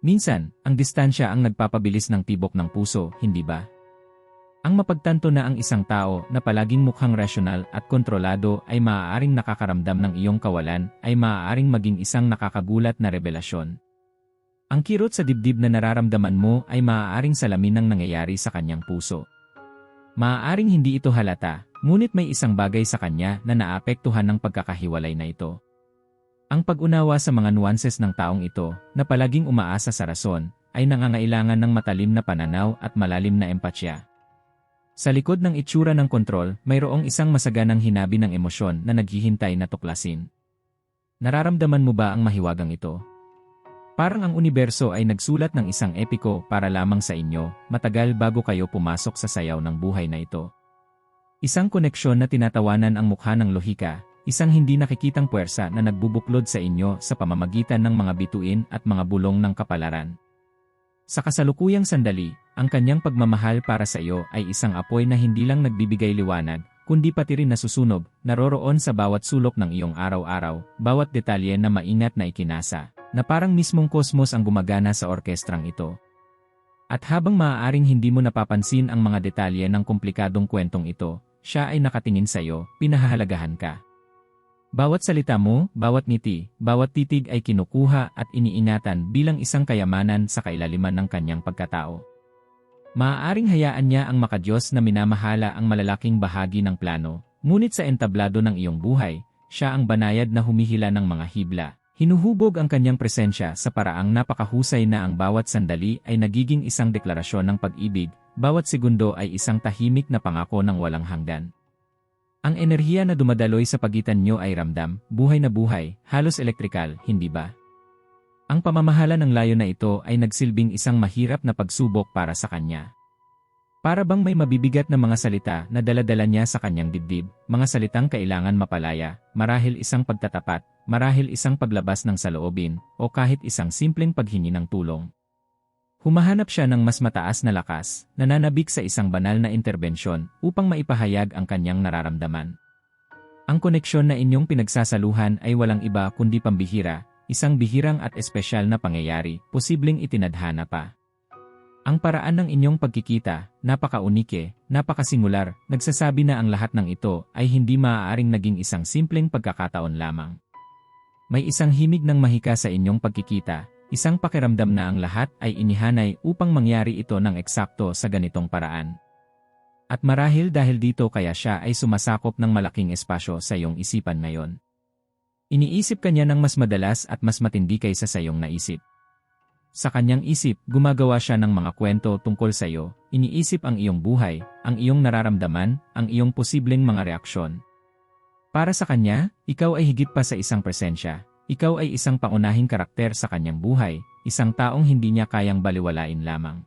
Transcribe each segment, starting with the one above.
Minsan, ang distansya ang nagpapabilis ng tibok ng puso, hindi ba? Ang mapagtanto na ang isang tao na palaging mukhang rasyonal at kontrolado ay maaaring nakakaramdam ng iyong kawalan ay maaaring maging isang nakakagulat na revelasyon. Ang kirot sa dibdib na nararamdaman mo ay maaaring salamin ng nangyayari sa kanyang puso. Maaaring hindi ito halata, ngunit may isang bagay sa kanya na naapektuhan ng pagkakahiwalay na ito. Ang pag-unawa sa mga nuances ng taong ito, na palaging umaasa sa rason, ay nangangailangan ng matalim na pananaw at malalim na empatya. Sa likod ng itsura ng kontrol, mayroong isang masaganang hinabi ng emosyon na naghihintay na tuklasin. Nararamdaman mo ba ang mahiwagang ito? Parang ang universo ay nagsulat ng isang epiko para lamang sa inyo, matagal bago kayo pumasok sa sayaw ng buhay na ito. Isang koneksyon na tinatawanan ang mukha ng lohika, isang hindi nakikitang puwersa na nagbubuklod sa inyo sa pamamagitan ng mga bituin at mga bulong ng kapalaran. Sa kasalukuyang sandali, ang kanyang pagmamahal para sa iyo ay isang apoy na hindi lang nagbibigay liwanag, kundi pati rin nasusunog, naroroon sa bawat sulok ng iyong araw-araw, bawat detalye na maingat na ikinasa, na parang mismong kosmos ang gumagana sa orkestrang ito. At habang maaaring hindi mo napapansin ang mga detalye ng komplikadong kwentong ito, siya ay nakatingin sa iyo, pinahahalagahan ka. Bawat salita mo, bawat ngiti, bawat titig ay kinukuha at iniingatan bilang isang kayamanan sa kailaliman ng kanyang pagkatao. Maaaring hayaan niya ang makadiyos na minamahala ang malalaking bahagi ng plano, ngunit sa entablado ng iyong buhay, siya ang banayad na humihila ng mga hibla. Hinuhubog ang kanyang presensya sa paraang napakahusay na ang bawat sandali ay nagiging isang deklarasyon ng pag-ibig, bawat segundo ay isang tahimik na pangako ng walang hanggan. Ang enerhiya na dumadaloy sa pagitan nyo ay ramdam, buhay na buhay, halos elektrikal, hindi ba? Ang pamamahala ng layo na ito ay nagsilbing isang mahirap na pagsubok para sa kanya. Para bang may mabibigat na mga salita na daladala niya sa kanyang dibdib, mga salitang kailangan mapalaya, marahil isang pagtatapat, marahil isang paglabas ng saloobin, o kahit isang simpleng paghingi ng tulong. Humahanap siya ng mas mataas na lakas, nananabik sa isang banal na interbensyon upang maipahayag ang kanyang nararamdaman. Ang koneksyon na inyong pinagsasaluhan ay walang iba kundi pambihira, isang bihirang at espesyal na pangyayari, posibleng itinadhana pa. Ang paraan ng inyong pagkikita, napakaunike, napakasingular, nagsasabi na ang lahat ng ito ay hindi maaaring naging isang simpleng pagkakataon lamang. May isang himig ng mahika sa inyong pagkikita, Isang pakiramdam na ang lahat ay inihanay upang mangyari ito ng eksakto sa ganitong paraan. At marahil dahil dito kaya siya ay sumasakop ng malaking espasyo sa iyong isipan ngayon. Iniisip kanya ng mas madalas at mas matindi kaysa sa iyong naisip. Sa kanyang isip, gumagawa siya ng mga kwento tungkol sa iyo, iniisip ang iyong buhay, ang iyong nararamdaman, ang iyong posibleng mga reaksyon. Para sa kanya, ikaw ay higit pa sa isang presensya, ikaw ay isang paunahing karakter sa kanyang buhay, isang taong hindi niya kayang baliwalain lamang.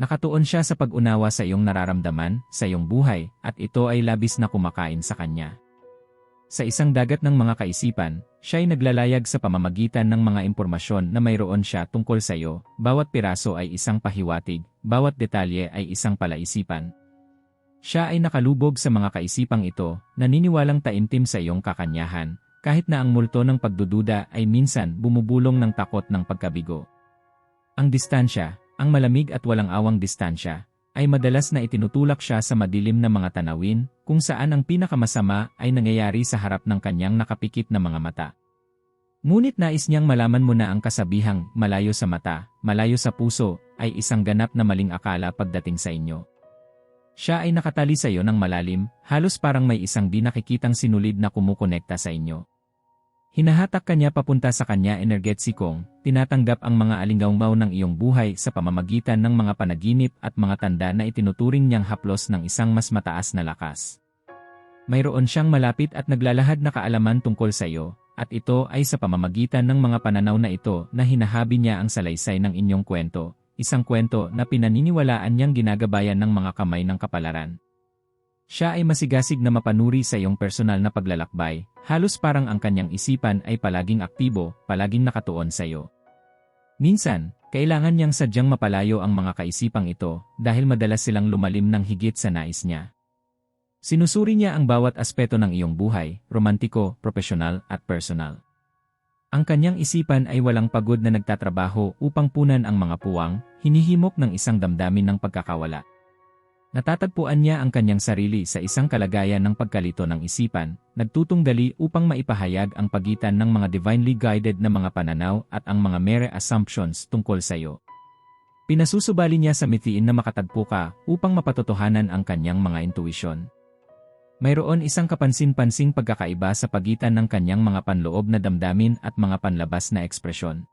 Nakatuon siya sa pag-unawa sa iyong nararamdaman, sa iyong buhay, at ito ay labis na kumakain sa kanya. Sa isang dagat ng mga kaisipan, siya ay naglalayag sa pamamagitan ng mga impormasyon na mayroon siya tungkol sa iyo, bawat piraso ay isang pahiwatig, bawat detalye ay isang palaisipan. Siya ay nakalubog sa mga kaisipang ito, naniniwalang taimtim sa iyong kakanyahan, kahit na ang multo ng pagdududa ay minsan bumubulong ng takot ng pagkabigo. Ang distansya, ang malamig at walang awang distansya, ay madalas na itinutulak siya sa madilim na mga tanawin, kung saan ang pinakamasama ay nangyayari sa harap ng kanyang nakapikit na mga mata. Ngunit nais niyang malaman mo na ang kasabihang malayo sa mata, malayo sa puso, ay isang ganap na maling akala pagdating sa inyo. Siya ay nakatali sa iyo ng malalim, halos parang may isang di nakikitang sinulid na kumukonekta sa inyo. Hinahatak kanya papunta sa kanya energetsikong, tinatanggap ang mga alinggaw ng iyong buhay sa pamamagitan ng mga panaginip at mga tanda na itinuturing niyang haplos ng isang mas mataas na lakas. Mayroon siyang malapit at naglalahad na kaalaman tungkol sa iyo, at ito ay sa pamamagitan ng mga pananaw na ito na hinahabi niya ang salaysay ng inyong kwento, isang kwento na pinaniniwalaan niyang ginagabayan ng mga kamay ng kapalaran. Siya ay masigasig na mapanuri sa iyong personal na paglalakbay, halos parang ang kanyang isipan ay palaging aktibo, palaging nakatuon sa iyo. Minsan, kailangan niyang sadyang mapalayo ang mga kaisipang ito dahil madalas silang lumalim ng higit sa nais niya. Sinusuri niya ang bawat aspeto ng iyong buhay, romantiko, profesional, at personal. Ang kanyang isipan ay walang pagod na nagtatrabaho upang punan ang mga puwang, hinihimok ng isang damdamin ng pagkakawala. Natatagpuan niya ang kanyang sarili sa isang kalagayan ng pagkalito ng isipan, nagtutunggali upang maipahayag ang pagitan ng mga divinely guided na mga pananaw at ang mga mere assumptions tungkol sa iyo. Pinasusubali niya sa mithiin na makatagpo ka upang mapatotohanan ang kanyang mga intuisyon. Mayroon isang kapansin-pansing pagkakaiba sa pagitan ng kanyang mga panloob na damdamin at mga panlabas na ekspresyon.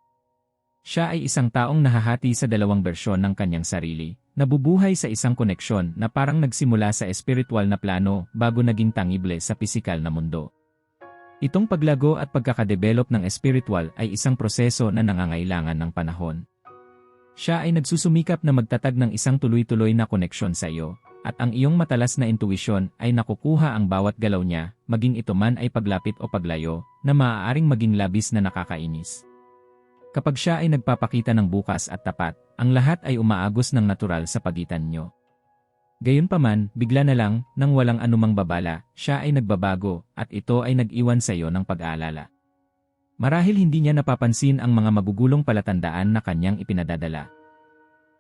Siya ay isang taong nahahati sa dalawang bersyon ng kanyang sarili, nabubuhay sa isang koneksyon na parang nagsimula sa espiritual na plano bago naging tangible sa pisikal na mundo. Itong paglago at pagkakadevelop ng espiritual ay isang proseso na nangangailangan ng panahon. Siya ay nagsusumikap na magtatag ng isang tuloy-tuloy na koneksyon sa iyo, at ang iyong matalas na intuisyon ay nakukuha ang bawat galaw niya, maging ito man ay paglapit o paglayo, na maaaring maging labis na nakakainis. Kapag siya ay nagpapakita ng bukas at tapat, ang lahat ay umaagos ng natural sa pagitan nyo. Gayunpaman, bigla na lang, nang walang anumang babala, siya ay nagbabago, at ito ay nag-iwan sa iyo ng pag-aalala. Marahil hindi niya napapansin ang mga magugulong palatandaan na kanyang ipinadadala.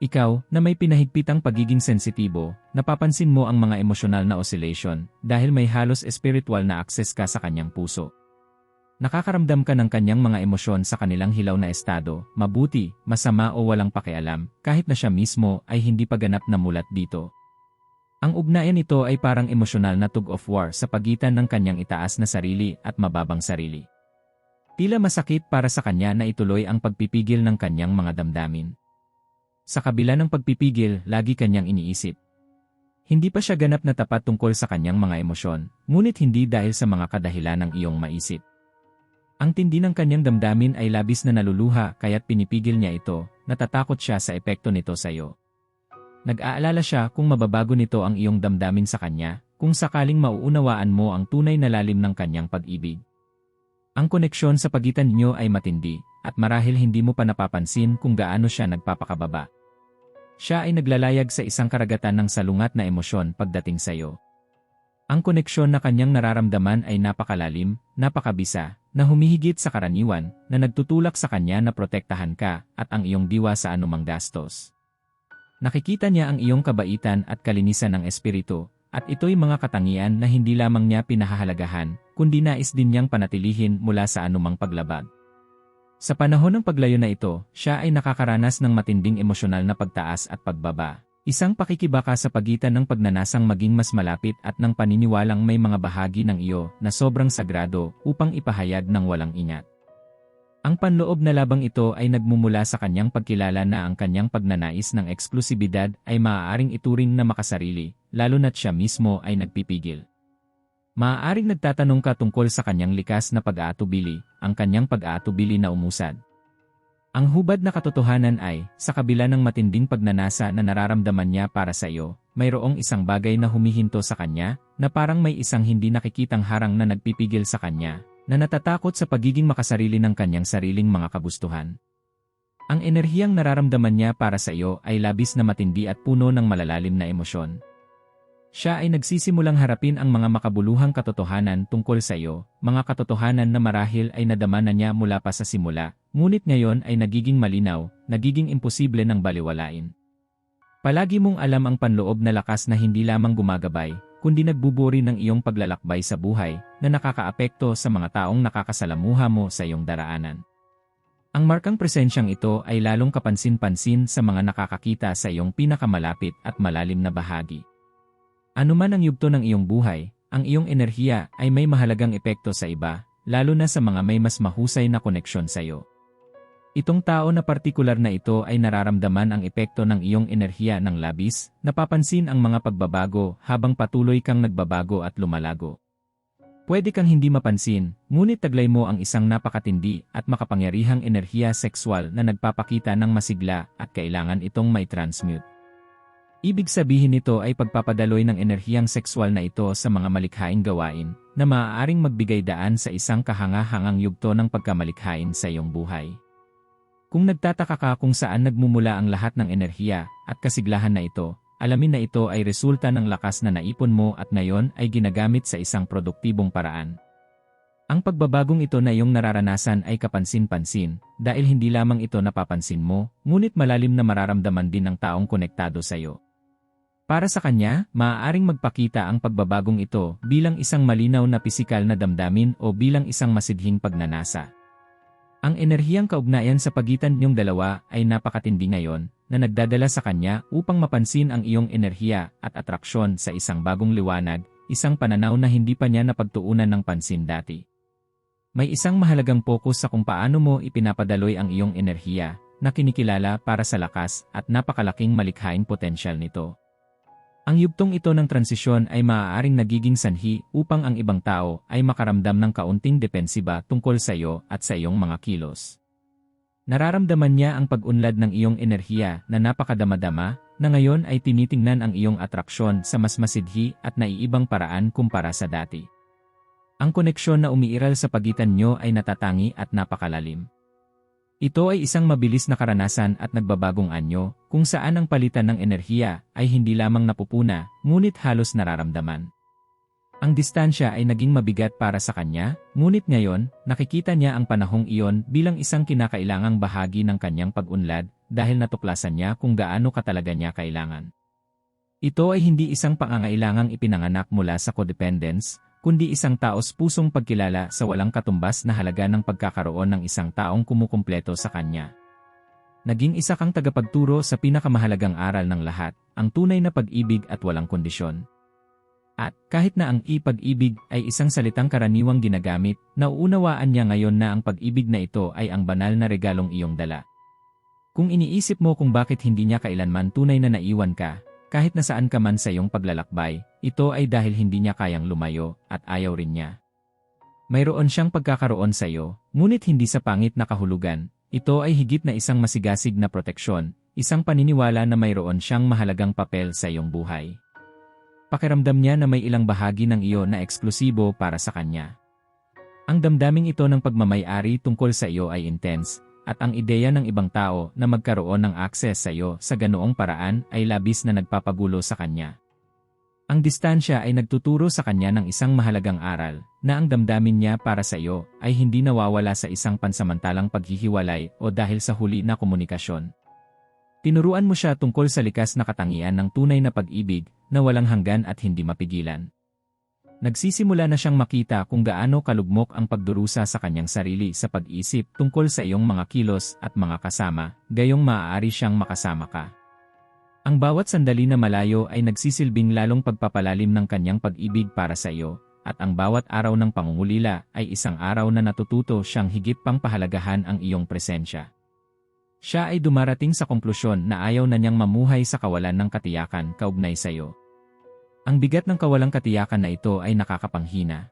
Ikaw, na may pinahigpitang pagiging sensitibo, napapansin mo ang mga emosyonal na oscillation dahil may halos espiritual na access ka sa kanyang puso. Nakakaramdam ka ng kanyang mga emosyon sa kanilang hilaw na estado, mabuti, masama o walang pakialam, kahit na siya mismo ay hindi pa ganap na mulat dito. Ang ugnayan nito ay parang emosyonal na tug of war sa pagitan ng kanyang itaas na sarili at mababang sarili. Tila masakit para sa kanya na ituloy ang pagpipigil ng kanyang mga damdamin. Sa kabila ng pagpipigil, lagi kanyang iniisip. Hindi pa siya ganap na tapat tungkol sa kanyang mga emosyon, ngunit hindi dahil sa mga kadahilan ng iyong maisip. Ang tindi ng kanyang damdamin ay labis na naluluha kaya't pinipigil niya ito, natatakot siya sa epekto nito sa iyo. Nag-aalala siya kung mababago nito ang iyong damdamin sa kanya, kung sakaling mauunawaan mo ang tunay na lalim ng kanyang pag-ibig. Ang koneksyon sa pagitan ninyo ay matindi, at marahil hindi mo pa napapansin kung gaano siya nagpapakababa. Siya ay naglalayag sa isang karagatan ng salungat na emosyon pagdating sa iyo. Ang koneksyon na kanyang nararamdaman ay napakalalim, napakabisa, na humihigit sa karaniwan, na nagtutulak sa kanya na protektahan ka at ang iyong diwa sa anumang gastos. Nakikita niya ang iyong kabaitan at kalinisan ng espiritu, at ito'y mga katangian na hindi lamang niya pinahahalagahan, kundi nais din niyang panatilihin mula sa anumang paglabag. Sa panahon ng paglayo na ito, siya ay nakakaranas ng matinding emosyonal na pagtaas at pagbaba. Isang pakikibaka sa pagitan ng pagnanasang maging mas malapit at ng paniniwalang may mga bahagi ng iyo na sobrang sagrado upang ipahayag ng walang ingat. Ang panloob na labang ito ay nagmumula sa kanyang pagkilala na ang kanyang pagnanais ng eksklusibidad ay maaaring ituring na makasarili, lalo na't siya mismo ay nagpipigil. Maaaring nagtatanong ka tungkol sa kanyang likas na pag-aatubili, ang kanyang pag-aatubili na umusad. Ang hubad na katotohanan ay, sa kabila ng matinding pagnanasa na nararamdaman niya para sa iyo, mayroong isang bagay na humihinto sa kanya, na parang may isang hindi nakikitang harang na nagpipigil sa kanya, na natatakot sa pagiging makasarili ng kanyang sariling mga kagustuhan. Ang enerhiyang nararamdaman niya para sa iyo ay labis na matindi at puno ng malalalim na emosyon. Siya ay nagsisimulang harapin ang mga makabuluhang katotohanan tungkol sa iyo, mga katotohanan na marahil ay nadama na niya mula pa sa simula, ngunit ngayon ay nagiging malinaw, nagiging imposible ng baliwalain. Palagi mong alam ang panloob na lakas na hindi lamang gumagabay, kundi nagbuburi ng iyong paglalakbay sa buhay na nakakaapekto sa mga taong nakakasalamuha mo sa iyong daraanan. Ang markang presensyang ito ay lalong kapansin-pansin sa mga nakakakita sa iyong pinakamalapit at malalim na bahagi. Ano man ang yugto ng iyong buhay, ang iyong enerhiya ay may mahalagang epekto sa iba, lalo na sa mga may mas mahusay na koneksyon sa iyo. Itong tao na partikular na ito ay nararamdaman ang epekto ng iyong enerhiya ng labis, napapansin ang mga pagbabago habang patuloy kang nagbabago at lumalago. Pwede kang hindi mapansin, ngunit taglay mo ang isang napakatindi at makapangyarihang enerhiya sexual na nagpapakita ng masigla at kailangan itong may transmute. Ibig sabihin nito ay pagpapadaloy ng enerhiyang sexual na ito sa mga malikhaing gawain na maaaring magbigay daan sa isang kahanga-hangang yugto ng pagkamalikhain sa iyong buhay. Kung nagtataka ka kung saan nagmumula ang lahat ng enerhiya at kasiglahan na ito, alamin na ito ay resulta ng lakas na naipon mo at ngayon ay ginagamit sa isang produktibong paraan. Ang pagbabagong ito na iyong nararanasan ay kapansin-pansin, dahil hindi lamang ito napapansin mo, ngunit malalim na mararamdaman din ng taong konektado sa iyo. Para sa kanya, maaaring magpakita ang pagbabagong ito bilang isang malinaw na pisikal na damdamin o bilang isang masidhing pagnanasa. Ang enerhiyang kaugnayan sa pagitan niyong dalawa ay napakatindi ngayon na nagdadala sa kanya upang mapansin ang iyong enerhiya at atraksyon sa isang bagong liwanag, isang pananaw na hindi pa niya napagtuunan ng pansin dati. May isang mahalagang pokus sa kung paano mo ipinapadaloy ang iyong enerhiya na kinikilala para sa lakas at napakalaking malikhaing potensyal nito. Ang yugtong ito ng transisyon ay maaaring nagiging sanhi upang ang ibang tao ay makaramdam ng kaunting depensiba tungkol sa iyo at sa iyong mga kilos. Nararamdaman niya ang pag-unlad ng iyong enerhiya na napakadamadama na ngayon ay tinitingnan ang iyong atraksyon sa mas masidhi at naiibang paraan kumpara sa dati. Ang koneksyon na umiiral sa pagitan nyo ay natatangi at napakalalim. Ito ay isang mabilis na karanasan at nagbabagong anyo, kung saan ang palitan ng enerhiya ay hindi lamang napupuna, ngunit halos nararamdaman. Ang distansya ay naging mabigat para sa kanya, ngunit ngayon, nakikita niya ang panahong iyon bilang isang kinakailangang bahagi ng kanyang pag-unlad dahil natuklasan niya kung gaano katalaga niya kailangan. Ito ay hindi isang pangangailangang ipinanganak mula sa codependence, kundi isang taos pusong pagkilala sa walang katumbas na halaga ng pagkakaroon ng isang taong kumukumpleto sa kanya. Naging isa kang tagapagturo sa pinakamahalagang aral ng lahat, ang tunay na pag-ibig at walang kondisyon. At kahit na ang ipag-ibig ay isang salitang karaniwang ginagamit, nauunawaan niya ngayon na ang pag-ibig na ito ay ang banal na regalong iyong dala. Kung iniisip mo kung bakit hindi niya kailanman tunay na naiwan ka, kahit na saan ka man sa iyong paglalakbay, ito ay dahil hindi niya kayang lumayo at ayaw rin niya. Mayroon siyang pagkakaroon sa iyo, ngunit hindi sa pangit na kahulugan. Ito ay higit na isang masigasig na proteksyon, isang paniniwala na mayroon siyang mahalagang papel sa iyong buhay. Pakiramdam niya na may ilang bahagi ng iyo na eksklusibo para sa kanya. Ang damdaming ito ng pagmamayari tungkol sa iyo ay intense, at ang ideya ng ibang tao na magkaroon ng akses sa iyo sa ganoong paraan ay labis na nagpapagulo sa kanya. Ang distansya ay nagtuturo sa kanya ng isang mahalagang aral, na ang damdamin niya para sa iyo ay hindi nawawala sa isang pansamantalang paghihiwalay o dahil sa huli na komunikasyon. Tinuruan mo siya tungkol sa likas na katangian ng tunay na pag-ibig na walang hanggan at hindi mapigilan. Nagsisimula na siyang makita kung gaano kalugmok ang pagdurusa sa kanyang sarili sa pag-isip tungkol sa iyong mga kilos at mga kasama, gayong maaari siyang makasama ka. Ang bawat sandali na malayo ay nagsisilbing lalong pagpapalalim ng kanyang pag-ibig para sa iyo, at ang bawat araw ng pangungulila ay isang araw na natututo siyang higit pang pahalagahan ang iyong presensya. Siya ay dumarating sa konklusyon na ayaw na niyang mamuhay sa kawalan ng katiyakan kaugnay sa iyo. Ang bigat ng kawalang katiyakan na ito ay nakakapanghina.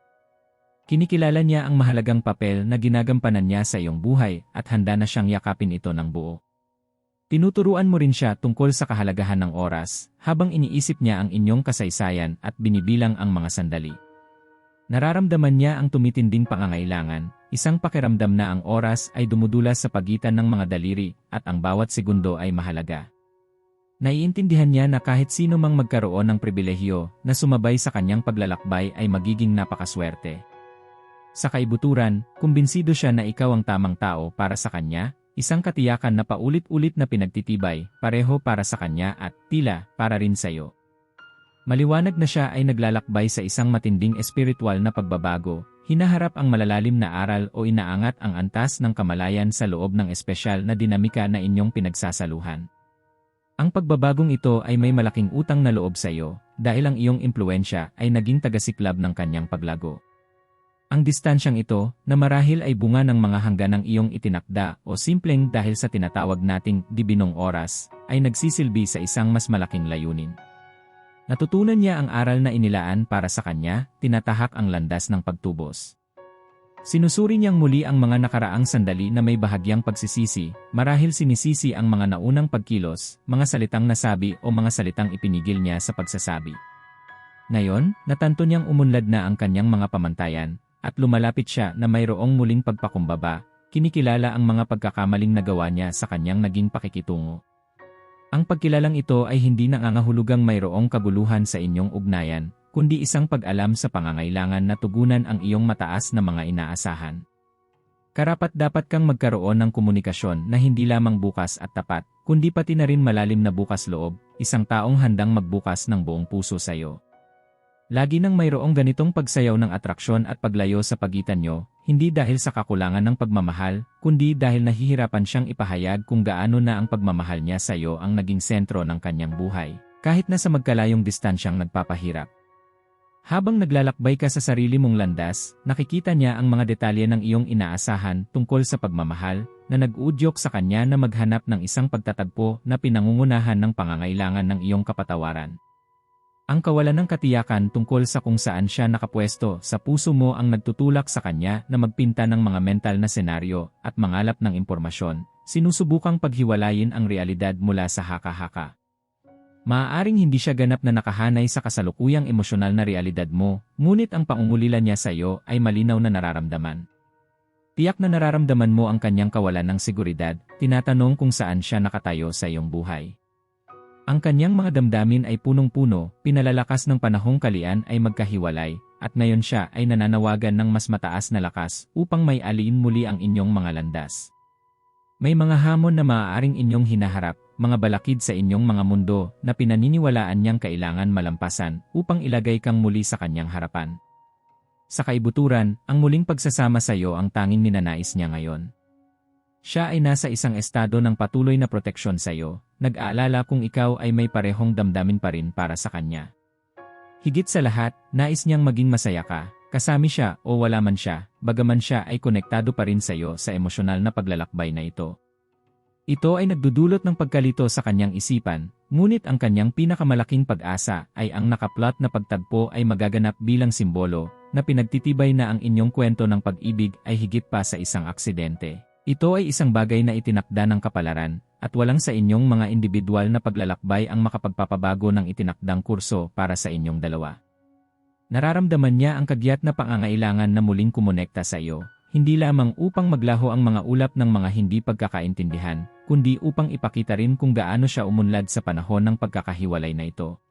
Kinikilala niya ang mahalagang papel na ginagampanan niya sa iyong buhay at handa na siyang yakapin ito ng buo. Tinuturuan mo rin siya tungkol sa kahalagahan ng oras habang iniisip niya ang inyong kasaysayan at binibilang ang mga sandali. Nararamdaman niya ang tumitinding pangangailangan, isang pakiramdam na ang oras ay dumudulas sa pagitan ng mga daliri at ang bawat segundo ay mahalaga. Naiintindihan niya na kahit sino mang magkaroon ng pribilehyo na sumabay sa kanyang paglalakbay ay magiging napakaswerte. Sa kaibuturan, kumbinsido siya na ikaw ang tamang tao para sa kanya, isang katiyakan na paulit-ulit na pinagtitibay, pareho para sa kanya at tila para rin sa iyo. Maliwanag na siya ay naglalakbay sa isang matinding espiritual na pagbabago, hinaharap ang malalalim na aral o inaangat ang antas ng kamalayan sa loob ng espesyal na dinamika na inyong pinagsasaluhan. Ang pagbabagong ito ay may malaking utang na loob sa iyo dahil ang iyong impluensya ay naging tagasiklab ng kanyang paglago. Ang distansyang ito, na marahil ay bunga ng mga hangganang iyong itinakda o simpleng dahil sa tinatawag nating dibinong oras, ay nagsisilbi sa isang mas malaking layunin. Natutunan niya ang aral na inilaan para sa kanya, tinatahak ang landas ng pagtubos. Sinusuri niyang muli ang mga nakaraang sandali na may bahagyang pagsisisi, marahil sinisisi ang mga naunang pagkilos, mga salitang nasabi o mga salitang ipinigil niya sa pagsasabi. Ngayon, natanto niyang umunlad na ang kanyang mga pamantayan, at lumalapit siya na mayroong muling pagpakumbaba, kinikilala ang mga pagkakamaling nagawa niya sa kanyang naging pakikitungo. Ang pagkilalang ito ay hindi nangangahulugang mayroong kabuluhan sa inyong ugnayan, kundi isang pag-alam sa pangangailangan na tugunan ang iyong mataas na mga inaasahan. Karapat dapat kang magkaroon ng komunikasyon na hindi lamang bukas at tapat, kundi pati na rin malalim na bukas loob, isang taong handang magbukas ng buong puso sa iyo. Lagi nang mayroong ganitong pagsayaw ng atraksyon at paglayo sa pagitan nyo, hindi dahil sa kakulangan ng pagmamahal, kundi dahil nahihirapan siyang ipahayag kung gaano na ang pagmamahal niya sa iyo ang naging sentro ng kanyang buhay, kahit na sa magkalayong distansyang nagpapahirap. Habang naglalakbay ka sa sarili mong landas, nakikita niya ang mga detalye ng iyong inaasahan tungkol sa pagmamahal na nag-udyok sa kanya na maghanap ng isang pagtatagpo na pinangungunahan ng pangangailangan ng iyong kapatawaran. Ang kawalan ng katiyakan tungkol sa kung saan siya nakapwesto sa puso mo ang nagtutulak sa kanya na magpinta ng mga mental na senaryo at mangalap ng impormasyon, sinusubukang paghiwalayin ang realidad mula sa haka-haka. Maaaring hindi siya ganap na nakahanay sa kasalukuyang emosyonal na realidad mo, ngunit ang pangungulila niya sa iyo ay malinaw na nararamdaman. Tiyak na nararamdaman mo ang kanyang kawalan ng seguridad, tinatanong kung saan siya nakatayo sa iyong buhay. Ang kanyang mga damdamin ay punong-puno, pinalalakas ng panahong kalian ay magkahiwalay, at ngayon siya ay nananawagan ng mas mataas na lakas upang may aliin muli ang inyong mga landas. May mga hamon na maaaring inyong hinaharap, mga balakid sa inyong mga mundo na pinaniniwalaan niyang kailangan malampasan upang ilagay kang muli sa kanyang harapan. Sa kaibuturan, ang muling pagsasama sa iyo ang tanging ninanais niya ngayon. Siya ay nasa isang estado ng patuloy na proteksyon sa iyo, nag-aalala kung ikaw ay may parehong damdamin pa rin para sa kanya. Higit sa lahat, nais niyang maging masaya ka, Kasami siya o wala man siya, bagaman siya ay konektado pa rin sa iyo sa emosyonal na paglalakbay na ito. Ito ay nagdudulot ng pagkalito sa kanyang isipan, ngunit ang kanyang pinakamalaking pag-asa ay ang nakaplot na pagtagpo ay magaganap bilang simbolo na pinagtitibay na ang inyong kwento ng pag-ibig ay higit pa sa isang aksidente. Ito ay isang bagay na itinakda ng kapalaran, at walang sa inyong mga individual na paglalakbay ang makapagpapabago ng itinakdang kurso para sa inyong dalawa. Nararamdaman niya ang kagyat na pangangailangan na muling kumonekta sa iyo, hindi lamang upang maglaho ang mga ulap ng mga hindi pagkakaintindihan, kundi upang ipakita rin kung gaano siya umunlad sa panahon ng pagkakahiwalay na ito.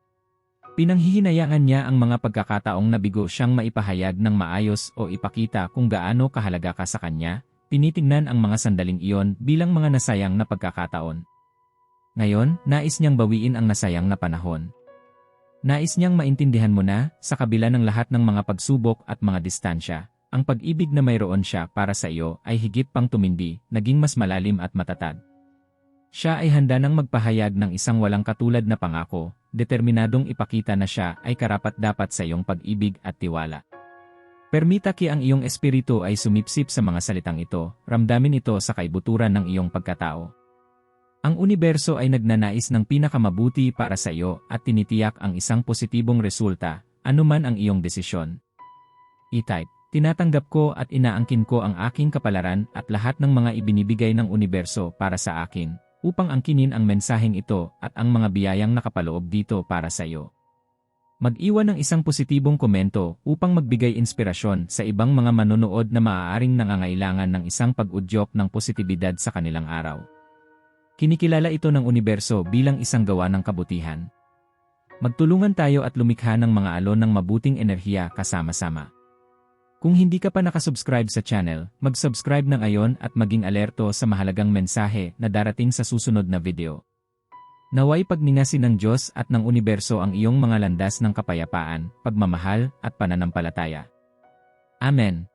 Pinanghihinayaan niya ang mga pagkakataong nabigo siyang maipahayag ng maayos o ipakita kung gaano kahalaga ka sa kanya, tinitingnan ang mga sandaling iyon bilang mga nasayang na pagkakataon. Ngayon, nais niyang bawiin ang nasayang na panahon. Nais niyang maintindihan mo na, sa kabila ng lahat ng mga pagsubok at mga distansya, ang pag-ibig na mayroon siya para sa iyo ay higit pang tumindi, naging mas malalim at matatag. Siya ay handa nang magpahayag ng isang walang katulad na pangako, determinadong ipakita na siya ay karapat-dapat sa iyong pag-ibig at tiwala. Permita ki ang iyong espiritu ay sumipsip sa mga salitang ito, ramdamin ito sa kaibuturan ng iyong pagkatao. Ang universo ay nagnanais ng pinakamabuti para sa iyo at tinitiyak ang isang positibong resulta, anuman ang iyong desisyon. E-type, tinatanggap ko at inaangkin ko ang aking kapalaran at lahat ng mga ibinibigay ng universo para sa akin, upang angkinin ang mensaheng ito at ang mga biyayang nakapaloob dito para sa iyo. Mag-iwan ng isang positibong komento upang magbigay inspirasyon sa ibang mga manonood na maaaring nangangailangan ng isang pag-udyok ng positibidad sa kanilang araw. Kinikilala ito ng universo bilang isang gawa ng kabutihan. Magtulungan tayo at lumikha ng mga alon ng mabuting enerhiya kasama-sama. Kung hindi ka pa nakasubscribe sa channel, mag-subscribe na ngayon at maging alerto sa mahalagang mensahe na darating sa susunod na video. Naway pagningasin ng Diyos at ng universo ang iyong mga landas ng kapayapaan, pagmamahal, at pananampalataya. Amen.